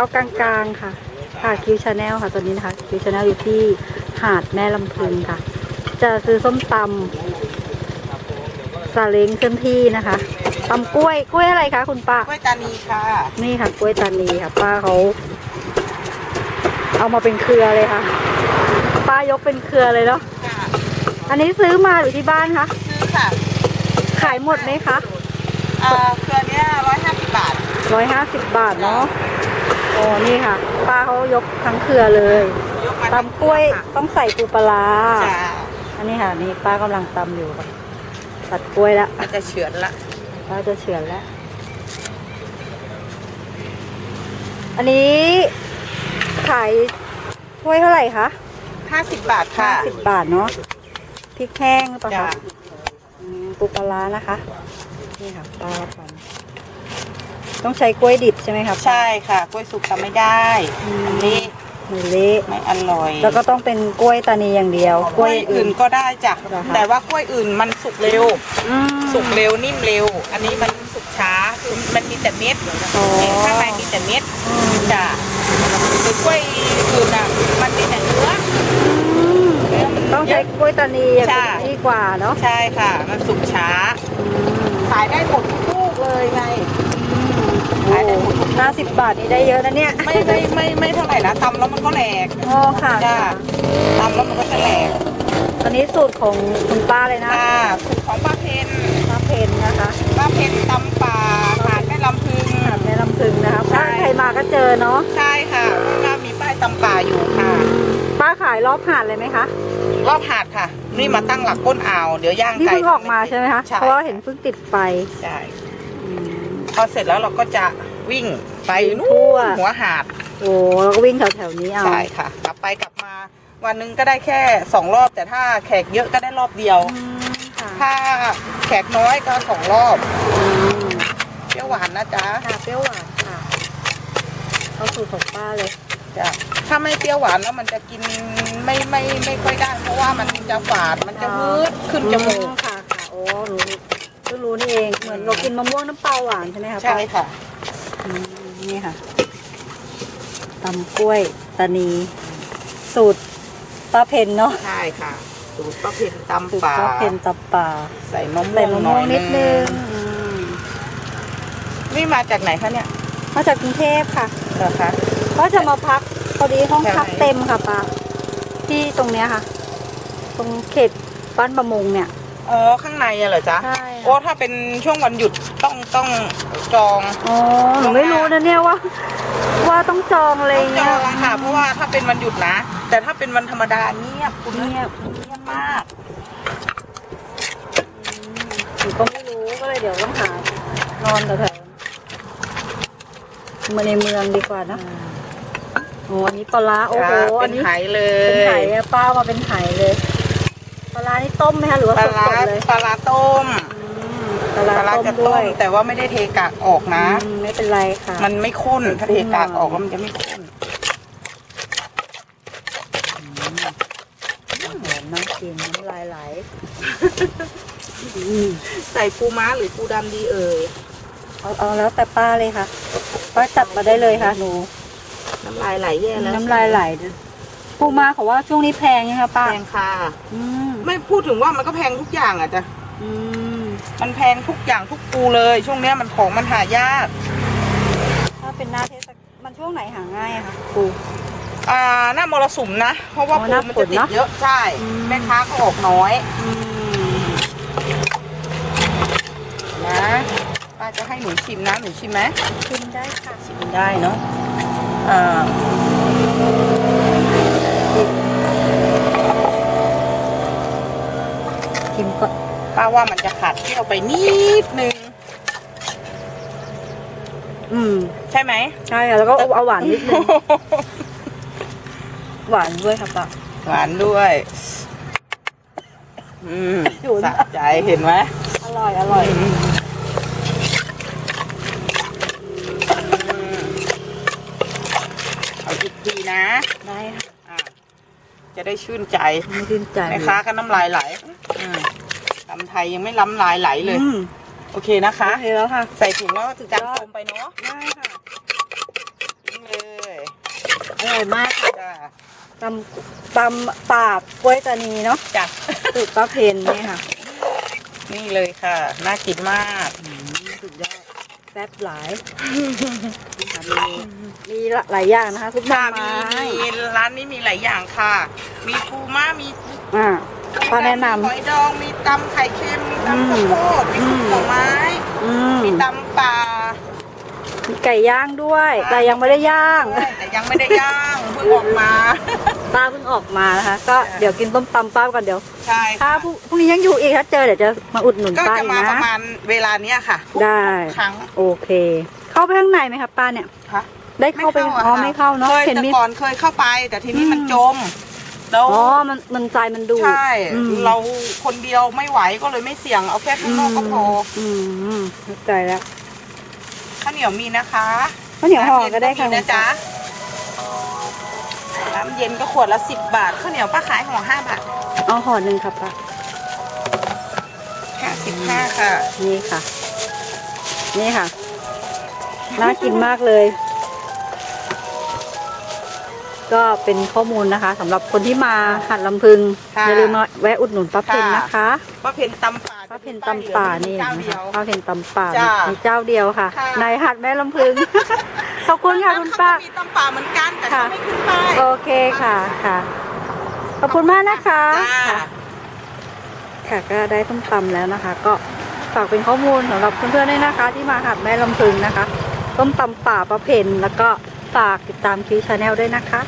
เอากลางๆค่ะ ค่ะคิวชาแนลค่ะตัวนี้นะคะคิวชาแนลอยู่ที่หาดแม่ลำพึงค่ะ จะซื้อส้มตำซาเล้งเคลื่อนที่นะคะตำกล้วยกล้วยอะไรคะคุณป้ากล้วยตานีค่ะ นี่ค่ะกล้วยตานีค่ะ ป้าเขาเอามาเป็นเครือเลยค่ะ ป้ายกเป็นเครือเลยเนาะค่ะอันนี้ซื้อมาหรือที่บ้านคะซื้อค่ะ ขายหมดไหมคะ เอ่อเครือเนี้ยร้อยห้าสิบบาทร้อยห้าสิบบาทเนาะ โอ้นี่ค่ะ ป้าเขายกทั้งเครือเลยยกมาตำกล้วยต้องใส่ปูปลาร้าจ้าอันนี้ค่ะนี่ป้ากำลังตำอยู่ค่ะตัดกล้วยแล้วมันจะเฉือนละป้าจะเฉือนแล้วอันนี้ขายถ้วยเท่าไหร่คะห้าสิบบาทค่ะสิบบาทเนาะพริกแห้งหรือเปล่ะจ้าคะอืมปูปลาร้านะคะ นี่ค่ะป้าทำต้องใช้กล้วยดิบใช่ไหมคะป้าใช่ค่ะ กล้วยสุกทำไม่ได้อืมอันนี้หมูเละไม่อร่อยแล้วก็ต้องเป็นกล้วยตานีอย่างเดียว กล้วยอื่นก็ได้จ้ะเหรอคะ แต่ว่ากล้วยอื่นมันสุกเร็ว อืม สุกเร็วนิ่มเร็ว อันนี้มันสุกช้าคือมันมีแต่เม็ดอ๋อ ข้างในมีแต่เม็ดจ้ะหรือกล้วยอื่นอะมันมีแต่เนื้อเนื้อมันต้องใช้เยะกล้วยตานีอย่างใช่ดีกว่าเนาะใช่ค่ะ มันสุกช้า ขายได้หมดทุกลูกเลยไง ขายได้หมดทุกห้าสิบบาทนี่ได้เยอะนะเนี่ยไม่ไม่ไม่ไม่เท่าไหร่นะตำแล้วมันก็แหลกอ๋อค่ะจ้ะตำแล้วมันก็จะแหลกอันนี้สูตรของคุณป้าเลยนะอ่าสูตรของป้าเพนป้าเพนนะคะป้าเพนตำป่าหาดแม่ลำพึงหาดแม่ลำพึงนะคะใช่ถ้าใครมาก็เจอเนาะใช่ค่ะข้างหน้ามีป้ายตำป่าอยู่ค่ะ ป้าขายรอบหาดเลยไหมคะรอบหาดค่ะ นี่มาตั้งหลักก้นอ่าว เดี๋ยวย่างนี่ไก่เพิ่งออกมาใช่ไหมคะใช่เพราะว่าเห็นเพิ่งติดไฟใช่อืมพ อเสร็จแล้วเราก็จะวิ่งไปนู่ทั่วนหัวหาดโอ้แล้วก็วิ่งแถวๆนี้เอาใช่ค่ะ กลับไปกลับมา วันหนึงก็ได้แค่สองรอบ แต่ถ้าแขกเยอะก็ได้รอบเดียวอืมค่ะถ้าแขกน้อยก็สองรอบอืมเปรี้ยวหวานนะจ๊ะค่ะเปรี้ยวหวานค่ะเข้าสูตรของป้าเลยจ้ะถ้าไม่เปรี้ยวหวานแล้วมันจะกินไม่ไม่ไม่ค่อยได้ เพราะว่ามันจะฝาดมันจะมืดขึ้นจมูกอืค่ะค่ะโอ้หนูเพิ่งรู้นี่เองเหมือนเรากินมะม่วงน้ำเปล่าหวานใช่ไหมคะใช่ค่ะ อืมนี่ค่ะตำกล้วยตานีสูตรป้าเพนเนาะใช่ค่ะสูตรป้าเพนสูตรตำป่าป้าเพนตำป่าใส่มะม่ใส่วงมะหน่ม่วองยนิดนึงอืมนี่มาจากไหนคะเนี่ยมาจากกรุงเทพค่ะ เหรอคะ ก็จะมาพักพอดีห้องแถวไหนพักเต็มค่ะป้าที่ตรงเนี้ยค่ะ ตรงเขตบ้านประมงเนี่ย อ๋อข้างในอะเหรอจ๊ะใช่ โอ้ถ้าเป็นช่วงวันหยุดต้องต้องจองอ๋อหนูไม่รู้นะเนี่ยว่า ว่าต้องจองอะไรต้องจเงี้อยงค่ะ เพราะว่าถ้าเป็นวันหยุดนะ แต่ถ้าเป็นวันธรรมดาเงียบคุณเงียบเงียบมาก หนูก็ไม่รู้ก็เลยเดี๋ยวต้องหานอนแถวๆมาในเมืองดีกว่านะโอ้อันนี้ปลาร้าโอ้โหจ้ะอัเป็นนนี้ไหเลเป็นยไหอะป้ามาเป็นไหเลย ปลาร้านี่ต้มไหมคะหรือว่าปลาสร้าดๆเลยปลาร้าต้มอืม ปปลาลาร้าร้าต้จะมต้ด้วมยแต่ว่าไม่ได้เทกากออกนะ อืมไม่เป็นไรค่ะ มันไม่ข้นถ้าเทกากออกแล้วมันจะไม่ข้นหอมน่ากินน้ำลายไหลใส่ปูม้าหรือปูดำดีเอ่ยเอาเอาแล้วแต่ป้าเลยค่ะ ป้าจัดมาได้เลยค่ะหนู น้ำลายไหลแย่แล้วน้ำลายไหลปูมาเขาว่าช่วงนี้แพงนะคะป้าแพงค่ะ อืมไม่พูดถึงว่ามันก็แพงทุกอย่างอะจ้ะอืม มันแพงทุกอย่างทุกปูเลย ช่วงเนี้ยมันของมันหายาก ถ้าเป็นหน้าเทศกาลมันช่วงไหนหาง่ายอะคะปู อ่าหน้ามรสุมนะ เพราะว่าอ๋อปูหน้ามันฝจะนติดเนอะเยอะใช่อืม แม่ค้าเขาออกน้อยอืมนะป้าจะให้หนูชิมนะหนูชิมไหม ชิมได้ค่ะชิมได้เนาะอ่า ชิมก่อน ป้าว่ามันจะขาดเปรี้ยวไปนิดนึง อืม ใช่ไหม ใช่ค่ะแล้วก็เอาหวานนิดนึง หวานด้วยค่ะป้าหวานด้วย อืมอยู่นะสะใจเห็นไหม อร่อย อร่อยอืมเอาอีกทีนะ ได้ค่ะอะจะได้ชื่นใจไม่ดื่นใจแม่ค้าก็น้ำลายไหลอืม ตำไทยยังไม่ล้ำลายไหลเลย อืมโอเคนะคะ โอเคแล้วค่ะ ใส่ถุงแล้วถึงจานโฟมไปเนาะได้ค่ะ ทิ้งเลยอร่อยมากค่ะจ้าตำตำปาบกล้วยตานีเนาะจ้ะสูตรป้าเพนนี่ค่ะนี่เลยค่ะ น่ากินมากอืมสุดยอดแซ่บหลายค่ะมีมีหลายอย่างนะคะทุกหน่อค่ะไม้มีมีร้านนี้มีหลายอย่างค่ะ มีปูม้ามีอ่า ป้าแนะนหอยดองมีตำไข่เค็มมีอืมตำข้าวโพดมีซุปอืมหน่อไม้ำอืมมีตำปลามีไก่ย่างด้วย แต่ยังไม่ได้ย่างแต่ยังไม่ได้ย่างเพิ่งออกมา ป้าเพิ่งออกมานะคะ ก็เดี๋ยวกินต้มตำป้าก่อนเดี๋ยว ใช่ถ้าค่ะพรุ่งพรุ่งนี้ยังอยู่อีกถ้าเจอเดี๋ยวจะมาอุดหนุนก็ป้าจะอีกมาประนะ มาณเวลาเนี้ยค่ะทุกได้ทุกครั้งโอเค เข้าไปข้างในไหมครับป้าเนี่ย ค่ะได้เข้าไปอะอ๋อค่ะไม่เข้าเนาะ เคยเห็นแต่มี ก่อนเคยเข้าไป แต่ทีนี้อืมมันจม แล้วอ๋อมันมันใจมันดูดใช่ อืมเราคนเดียวไม่ไหวก็เลยไม่เสี่ยงเอาแค่ข้างนอกก็พออืมอืมเข้าใจแล้วข้าวเหนียวมีนะคะข้าวเหนียวห่อก็ได้ค่ะน้ำเย็นมีนะจ๊ะน้ำเย็นก็ขวดละสิบบาทข้าวเหนียวป้าขายห่อห้าบาทเอาห่อหนึ่งครับป้าห้าสิบห้าค่ะ นี่ค่ะ นี่ค่ะน่ากินมากเลย ก็เป็นข้อมูลนะคะสำหรับคนที่มาหัดลำพึงค่ะอย่าลืมมาแวะอุดหนุนป้าเพนนะคะป้าเพนตำป่าป้าเพนตำป่านี่เจ้านะเดียคะว ป้าเพนตำป่าจ้ามีเจ้าเดียวค่ะ ค่ะ ในหัดแม่ลำพึง ขอบคุณค่ะคุณป้า เขก็มีตำป่าเหมือนกันแต่เขาค่ะ ไม่ขึ้นป้ายโอเคค่ะค่ะ ขอบคุณมากนะคะจ้า ค่ะ ค่ะก็ได้ต้มตำแล้วนะคะ ก็ฝากเป็นข้อมูลสำหรับเพื่อนๆด้วยนะคะ ที่มาหัดแม่ลำพึงนะคะต้มตำป่าประเพณแล้วก็ฝากติดตามคิวชาแนลด้วยนะคะ